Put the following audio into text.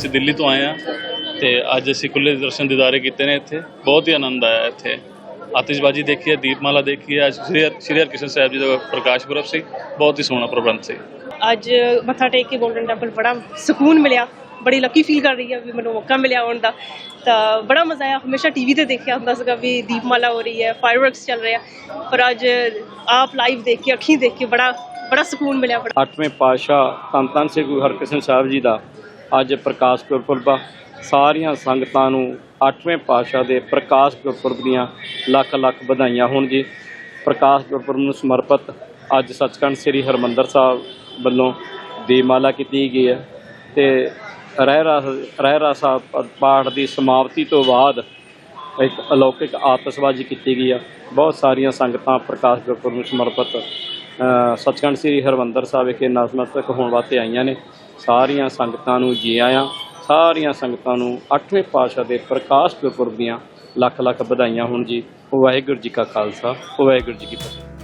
ਅਸੀਂ ਦਿੱਲੀ ਤੋਂ ਆਏ ਆ ਤੇ ਅੱਜ ਅਸੀਂ ਖੁੱਲੇ ਦਰਸ਼ਨ ਦਿਦਾਰੇ ਕੀਤੇ ਨੇ ਇੱਥੇ। ਬਹੁਤ ਹੀ ਆਨੰਦ ਆਇਆ ਇੱਥੇ। ਆਤਿਸ਼ਬਾਜ਼ੀ ਦੇਖੀ ਹੈ ਦੀਪਮਾਲਾ ਦੇਖੀ ਹੈ। ਅੱਜ ਸ੍ਰੀ ਹਰ- ਸ੍ਰੀ ਹਰਕ੍ਰਿਸ਼ਨ ਸਾਹਿਬ ਜੀ ਦਾ ਪ੍ਰਕਾਸ਼ ਪੁਰਬ ਸੀ। ਬਹੁਤ ਹੀ ਸੋਹਣਾ ਪ੍ਰਬੰਧ ਸੀ। ਅੱਜ ਮੱਥਾ ਟੇਕ ਕੇ ਗੋਲਡਨ ਟੈਂਪਲ ਬੜਾ ਸਕੂਨ ਮਿਲਿਆ। ਬੜੀ ਲੱਕੀ ਫੀਲ ਕਰ ਰਹੀ ਹਾਂ ਵੀ ਮੈਨੂੰ ਮੌਕਾ ਮਿਲਿਆ ਆਉਣ ਦਾ। ਤਾਂ ਬੜਾ ਮਜ਼ਾ ਆਇਆ। ਹਮੇਸ਼ਾ ਟੀਵੀ ਤੇ ਦੇਖਿਆ ਹੁੰਦਾ ਸੀਗਾ ਵੀ ਦੀਪਮਾਲਾ ਹੋ ਰਹੀ ਹੈ ਫਾਇਰਵਰਕਸ ਚੱਲ ਰਿਹਾ ਪਰ ਅੱਜ ਆਪ ਲਾਈਵ ਦੇਖ ਕੇ ਅੱਖੀਂ ਦੇਖ ਕੇ ਬੜਾ ਬੜਾ ਸਕੂਨ ਮਿਲਿਆ ਬੜਾ। ਅੱਠਵੇਂ ਪਾਤਸ਼ਾਹ ਧੰਨ ਧੰਨ ਸ੍ਰੀ ਗੁਰੂ ਹਰਕ੍ਰਿਸ਼ਨ ਸਾਹਿਬ ਜੀ ਦਾ। ਅੱਜ ਪ੍ਰਕਾਸ਼ ਗੁਰਪੁਰਬ ਸਾਰੀਆਂ ਸੰਗਤਾਂ ਨੂੰ ਅੱਠਵੇਂ ਪਾਤਸ਼ਾਹ ਦੇ ਪ੍ਰਕਾਸ਼ ਗੁਰਪੁਰਬ ਦੀਆਂ ਲੱਖ ਲੱਖ ਵਧਾਈਆਂ ਹੋਣ ਜੀ। ਪ੍ਰਕਾਸ਼ ਗੁਰਪੁਰਬ ਨੂੰ ਸਮਰਪਿਤ ਅੱਜ ਸੱਚਖੰਡ ਸ੍ਰੀ ਹਰਮੰਦਰ ਸਾਹਿਬ ਵੱਲੋਂ ਦੀਪਮਾਲਾ ਕੀਤੀ ਗਈ ਹੈ ਤੇ ਰਹਿਰਾ ਰਹਿਰਾ ਸਾਹਿਬ ਪਾਠ ਦੀ ਸਮਾਪਤੀ ਤੋਂ ਬਾਅਦ ਇੱਕ ਅਲੌਕਿਕ ਆਤਿਸ਼ਬਾਜ਼ੀ ਕੀਤੀ ਗਈ ਆ। ਬਹੁਤ ਸਾਰੀਆਂ ਸੰਗਤਾਂ ਪ੍ਰਕਾਸ਼ ਗੁਰਪੁਰਬ ਨੂੰ ਸਮਰਪਿਤ ਸੱਚਖੰਡ ਸ੍ਰੀ ਹਰਮੰਦਰ ਸਾਹਿਬ ਵਿਖੇ ਨਤਮਸਤਕ ਹੋਣ ਵਾਸਤੇ ਆਈਆਂ ਨੇ। ਸਾਰੀਆਂ ਸੰਗਤਾਂ ਨੂੰ ਜੀ ਆਇਆਂ, ਸਾਰੀਆਂ ਸੰਗਤਾਂ ਨੂੰ ਅੱਠਵੇਂ ਪਾਤਸ਼ਾਹ ਦੇ ਪ੍ਰਕਾਸ਼ ਗੁਰਪੁਰਬ ਦੀਆਂ ਲੱਖ ਲੱਖ ਵਧਾਈਆਂ ਹੋਣ ਜੀ। ਵਾਹਿਗੁਰੂ ਜੀ ਕਾ ਖਾਲਸਾ, ਵਾਹਿਗੁਰੂ ਜੀ ਕੀ ਫਤਿਹ।